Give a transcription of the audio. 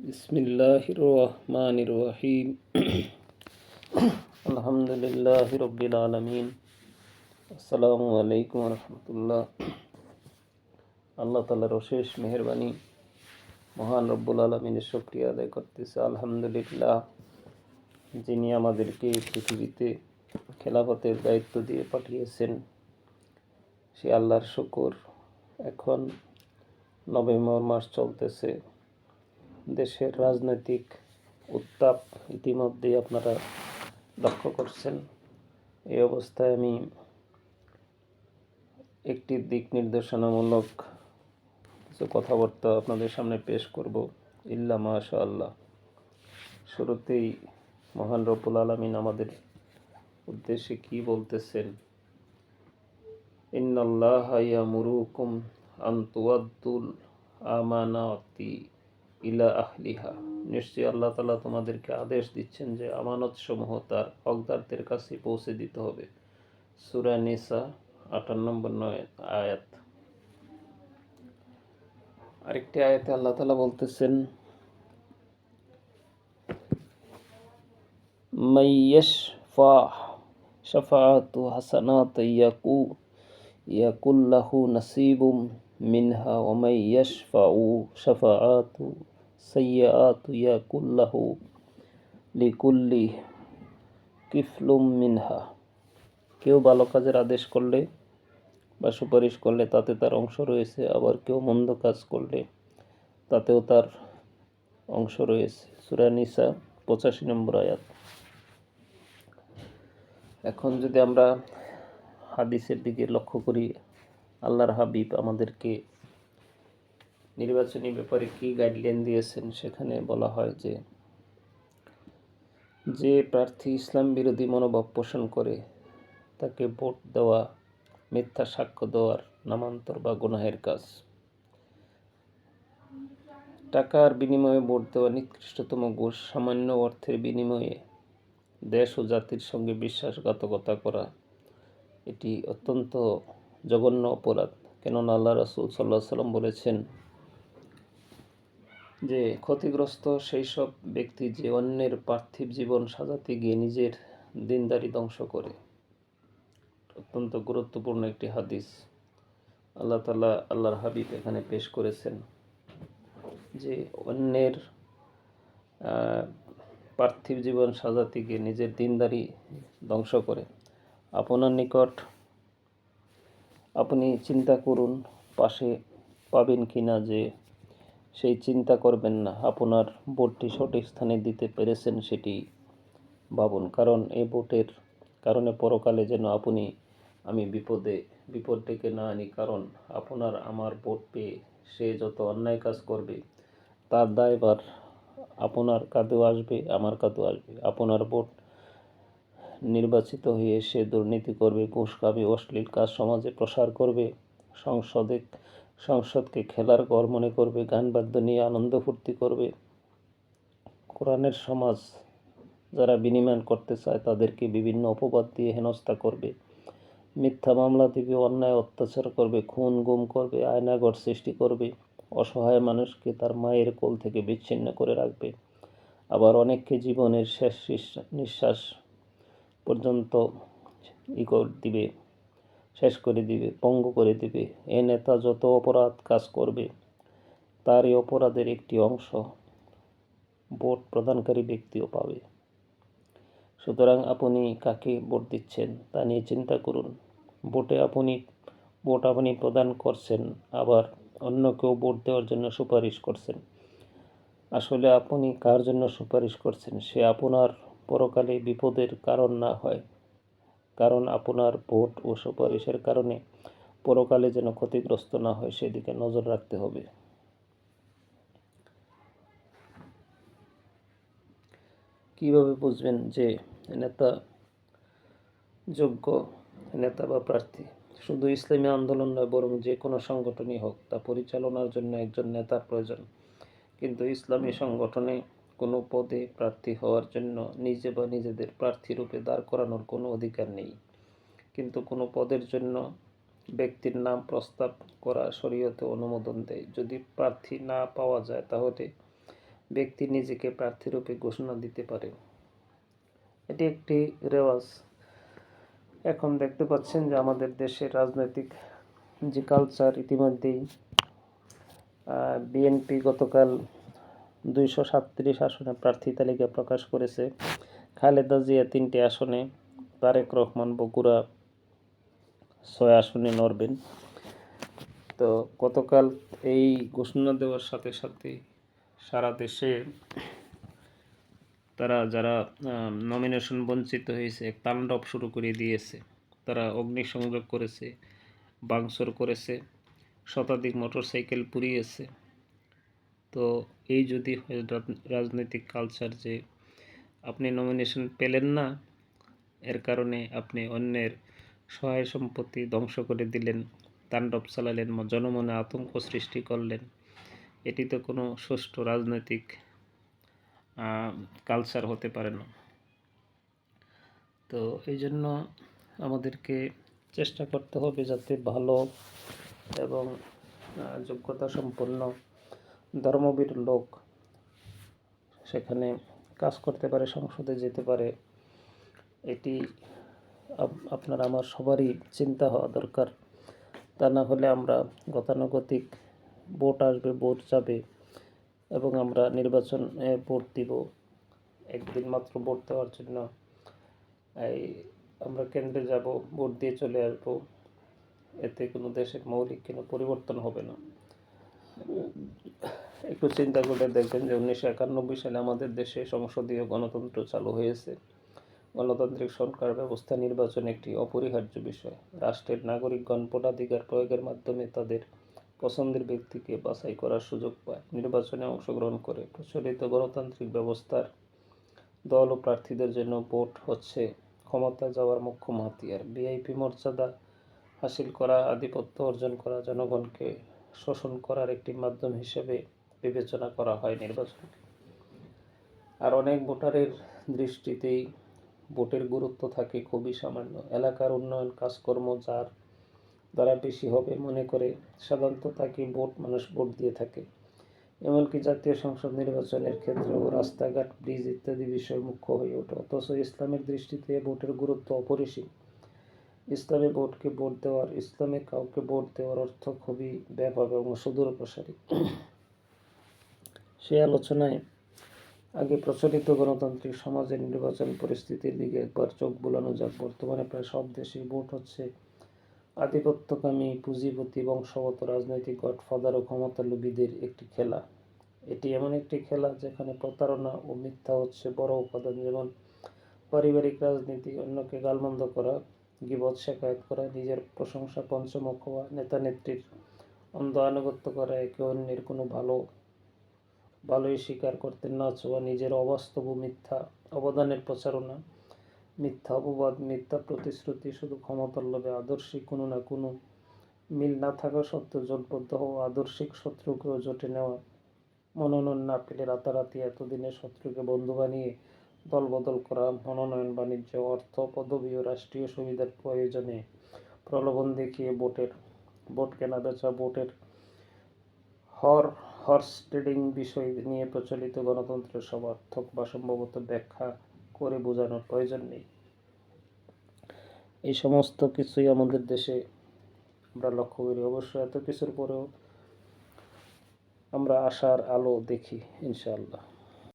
বিসমিল্লাহ রহমান রহিম আলহামদুলিল্লাহ রবিল আলমিন। আসসালামু আলাইকুম রহমতুল্লাহ। আল্লাহ তালার অশেষ মেহরবানি। মহান রব্বুল আলমিনের শুক্রিয়া আদায় করতেছে, আলহামদুলিল্লাহ। যিনি আমাদেরকে পৃথিবীতে খেলাফতের দায়িত্ব দিয়ে পাঠিয়েছেন, সে আল্লাহর শুকর এখন নভেম্বর মাস চলতেছে। দেশের রাজনৈতিক উত্তাপ ইতিমধ্যেই আপনারা লক্ষ্য করছেন। এই অবস্থায় আমি একটি দিক নির্দেশনামূলক কিছু কথাবার্তা আপনাদের সামনে পেশ করব। ইল্লা মাশা আল্লাহ শুরুতেই মহান রব্বুল আলমিন আমাদের উদ্দেশ্যে কি বলতেছেন? ইন্নাল্লাহ ইয়ামুরুকুম আন তুয়াদ্দুল আমানাতি। ইলা আহলিহা। নিশ্চয়ই আল্লাহ তালা তোমাদেরকে আদেশ দিচ্ছেন যে আমানত সমূহ তার হকদারদের কাছে পৌঁছে দিতে হবে। সুরা নিসা আটান্ন নম্বর নয় আয়াত। আরেকটি আয়াতে আল্লাহ তালা বলতেছেন মাইয়াশ ফা শাফাআতু হাসানাত ইয়াকু ইয়াকুল্লাহু নাসিবুম মিনহা, ওয়া মাইয়াশফাউ শাফাআতু সাইয়াআতু ইয়াকুল্লাহু লিকুল্লি কিফলুম মিনহা কেউ ভালো কাজের আদেশ করলে বা সুপারিশ করলে তাতে তার অংশ রয়েছে, আবার কেউ মন্দ কাজ করলে তাতেও তার অংশ রয়েছে। সুরা নিসা পঁচাশি নম্বর আয়াত। এখন যদি আমরা হাদিসের দিকে লক্ষ্য করি, আল্লাহর হাবিব আমাদেরকে নির্বাচনী ব্যাপারে কি গাইডলাইন দিয়েছেন? সেখানে বলা হয় যে যে প্রার্থী ইসলাম বিরোধী মনোভাব পোষণ করে, তাকে ভোট দেওয়া, মিথ্যা সাক্ষ্য দেওয়ার নামান্তর বা গুনাহের কাজ। টাকার বিনিময়ে ভোট দেওয়া নিকৃষ্টতম ঘুষ, সামান্য অর্থের বিনিময়ে দেশ ও জাতির সঙ্গে বিশ্বাসঘাতকতা করা, এটি অত্যন্ত জঘন্য অপরাধ। কেননা আল্লাহ রসুল সাল্লাহ সাল্লাম বলেছেন যে ক্ষতিগ্রস্ত সেই সব ব্যক্তি যে অন্যের পার্থিব জীবন সাজাতে গিয়ে নিজের দিনদারি ধ্বংস করে। অত্যন্ত গুরুত্বপূর্ণ একটি হাদিস। আল্লাহ তালা আল্লাহর হাবিব এখানে পেশ করেছেন যে অন্যের পার্থিব জীবন সাজাতে গিয়ে নিজের দিনদারি ধ্বংস করে। আপনার নিকট আপনি চিন্তা করুন, পাশে পাবেন কি না যে সেই চিন্তা করবেন না, আপনার ভোটটি সঠিক স্থানে দিতে পেরেছেন সেটি ভাবুন। কারণ এই ভোটের কারণে পরকালে যেন আপনি, আমি বিপদে, বিপদ ডেকে না আনি। কারণ আপনার আমার ভোট পেয়ে সে যত অন্যায় কাজ করবে, তার দায়বার আপনার কাঁধেও আসবে, আমার কাঁধেও আসবে। আপনার ভোট নির্বাচিত হয়ে সে দুর্নীতি করবে, ঘুষ খাবে, অশ্লীল কাজ সমাজে প্রসার করবে, সংসদে সংসদকে খেলার ঘর মনে করবে, গান বাদ্য নিয়ে আনন্দ ফুর্তি করবে। কোরআনের সমাজ যারা বিনিময় করতে চায়, তাদেরকে বিভিন্ন অপবাদ দিয়ে হেনস্থা করবে। মিথ্যা মামলা দিবে অন্যায় অত্যাচার করবে, খুন গুম করবে আয়নাগর সৃষ্টি করবে। অসহায় মানুষকে তার মায়ের কোল থেকে বিচ্ছিন্ন করে রাখবে। আবার অনেককে জীবনের শেষ নিঃশ্বাস পর্যন্ত ই দিবে। শেষ করে দিবে, পঙ্গু করে দিবে। এ নেতা যত অপরাধ কাজ করবে তার এই অপরাধের একটি অংশ ভোট প্রদানকারী ব্যক্তিও পাবে। সুতরাং আপনি কাকে ভোট দিচ্ছেন তা নিয়ে চিন্তা করুন। ভোটে আপনি, ভোট আপনি প্রদান করছেন, আবার অন্য কেউ ভোট দেওয়ার জন্য সুপারিশ করছেন। আসলে আপনি কার জন্য সুপারিশ করছেন সে আপনার পরকালে বিপদের কারণ না হয়। কারণ আপনার ভোট ও সুপারিশের কারণে পরকালে যেন ক্ষতিগ্রস্ত না হয়, সেদিকে নজর রাখতে হবে। কীভাবে বুঝবেন যে নেতা যোগ্য নেতা বা প্রার্থী? শুধু ইসলামী আন্দোলন নয়, বরং যে কোনো সংগঠনই হোক, তা পরিচালনার জন্য একজন নেতার প্রয়োজন। কিন্তু ইসলামী সংগঠনে কোনো পদে প্রার্থী হওয়ার জন্য নিজে বা নিজেদের প্রার্থী রূপে দাঁড় করানোর কোনো অধিকার নেই। কিন্তু কোনো পদের জন্য ব্যক্তির নাম প্রস্তাব করা শরীয়তে অনুমোদন দেয়। যদি প্রার্থী না পাওয়া যায়, তাহলে ব্যক্তি নিজেকে প্রার্থীরূপে ঘোষণা দিতে পারে। এটি একটি রেওয়াজ। এখন দেখতে পাচ্ছেন যে আমাদের দেশের রাজনৈতিক যে কালচার ইতিমধ্যেই বিএনপি গতকাল দুইশো সাতত্রিশ আসনে প্রার্থী তালিকা প্রকাশ করেছে খালেদা জিয়া তিনটি আসনে, তারেক রহমান বগুড়া ছয় আসনে লড়বেন তো গতকাল এই ঘোষণা দেওয়ার সাথে সাথে সারা দেশে তারা যারা নমিনেশন বঞ্চিত হয়েছে, এক তাণ্ডব শুরু করে দিয়েছে। তারা অগ্নিসংযোগ করেছে, বাংসর করেছে, শতাধিক মোটরসাইকেল পুড়িয়েছে। তো এই যদি হয় রাজ- রাজনৈতিক কালচার যে আপনি নমিনেশন পেলেন না, এর কারণে আপনি অন্যের সহায় সম্পত্তি ধ্বংস করে দিলেন, তাণ্ডব চালালেন জনমনে আতঙ্ক সৃষ্টি করলেন। এটি তো কোনো সুষ্ঠু রাজনৈতিক কালচার হতে পারে না। তো এই জন্য আমাদেরকে চেষ্টা করতে হবে যাতে ভালো এবং যোগ্যতা সম্পন্ন ধর্মবীর লোক সেখানে কাজ করতে পারে, সংসদে যেতে পারে। এটি আপ- আপনার আমার সবারই চিন্তা হওয়া দরকার। তা না হলে আমরা গতানুগতিক ভোট আসবে, ভোট যাবে এবং আমরা নির্বাচনে ভোট দিব। একদিন মাত্র ভোট দেওয়ার জন্য। এই, আমরা কেন্দ্রে যাব, ভোট দিয়ে চলে আসব। এতে কোনো দেশের মৌলিক কোনো পরিবর্তন হবে না। একটু চিন্তা করে দেখবেন যে উনিশশো একানব্বই সালে আমাদের দেশে সংসদীয় গণতন্ত্র চালু হয়েছে। গণতান্ত্রিক সরকার ব্যবস্থা নির্বাচন একটি অপরিহার্য বিষয়। রাষ্ট্রের নাগরিকগণ ভোটাধিকার প্রয়োগের মাধ্যমে তাদের পছন্দের ব্যক্তিকে বাছাই করার সুযোগ পায়। নির্বাচনে অংশগ্রহণ করে প্রচলিত গণতান্ত্রিক ব্যবস্থার দল ও প্রার্থীদের জন্য ভোট হচ্ছে ক্ষমতা যাওয়ার মোক্ষম হাতিয়ার। ভিআইপি মর্যাদা হাসিল করা আধিপত্য অর্জন করা জনগণকে শোষণ করার একটি মাধ্যম হিসেবে বিবেচনা করা হয় নির্বাচনকে। আর অনেক ভোটারের দৃষ্টিতেই ভোটের গুরুত্ব থাকে খুবই সামান্য। এলাকার উন্নয়ন কাজকর্ম যার দ্বারা বেশি হবে মনে করে সাধারণত তাকে ভোট, মানুষ ভোট দিয়ে থাকে। এমনকি জাতীয় সংসদ নির্বাচনের ক্ষেত্রেও রাস্তাঘাট, ব্রিজ ইত্যাদি বিষয় মুখ্য হয়ে ওঠে। অথচ ইসলামের দৃষ্টিতে ভোটের গুরুত্ব অপরিসীম। ইসলামে ভোটকে ভোট দেওয়ার, ইসলামে কাউকে ভোট দেওয়ার অর্থ খুবই ব্যাপক এবং সুদূর প্রসারী। সেই আলোচনায় আগে প্রচলিত গণতান্ত্রিক সমাজের নির্বাচন পরিস্থিতির দিকে একবার চোখ বোলানো যাক। বর্তমানে প্রায় সব দেশে ভোট হচ্ছে। আধিপত্যকামী, পুঁজিপতি, বংশগত, রাজনৈতিক গডফাদার ও ক্ষমতা ক্ষমতালোভীদের একটি খেলা। এটি এমন একটি খেলা যেখানে প্রতারণা ও মিথ্যা হচ্ছে বড় উপাদান, যেমন পারিবারিক রাজনীতি, অন্যকে গালমন্দ করা গিবত শেখায়ত করা নিজের প্রশংসা পঞ্চমুখ হওয়া নেতা নেত্রীর অন্ধ আনুগত্য করা। একে অন্যের কোনো ভালো, ভালোই স্বীকার করতে না চাওয়া নিজের অবাস্তব মিথ্যা অবদানের প্রচারণা। মিথ্যা অপবাদ, মিথ্যা প্রতিশ্রুতি শুধু ক্ষমতার লোভে আদর্শিক কোনো না কোনো মিল না থাকা সত্ত্বেও জোটবদ্ধ হওয়া, আদর্শিক শত্রুকেও জোটে নেওয়া, মনোনয়ন না পেলে রাতারাতি এতদিনের শত্রুকে বন্ধু বানিয়ে দলবদল করা, মনোনয়ন, বাণিজ্য, অর্থ, পদবি ও রাষ্ট্রীয় সুবিধার প্রয়োজনে প্রলোভন দেখিয়ে ভোটের, ভোট কেনা বেচা ভোটের হর, হর্স ট্রেডিং বিষয় নিয়ে প্রচলিত গণতন্ত্রের সমার্থক বা সম্ভবত ব্যাখ্যা করে বোঝানোর প্রয়োজন নেই। এই সমস্ত কিছুই আমাদের দেশে আমরা লক্ষ্য করি। অবশ্য এত কিছুর পরেও আমরা আশার আলো দেখি, ইনশাআল্লাহ।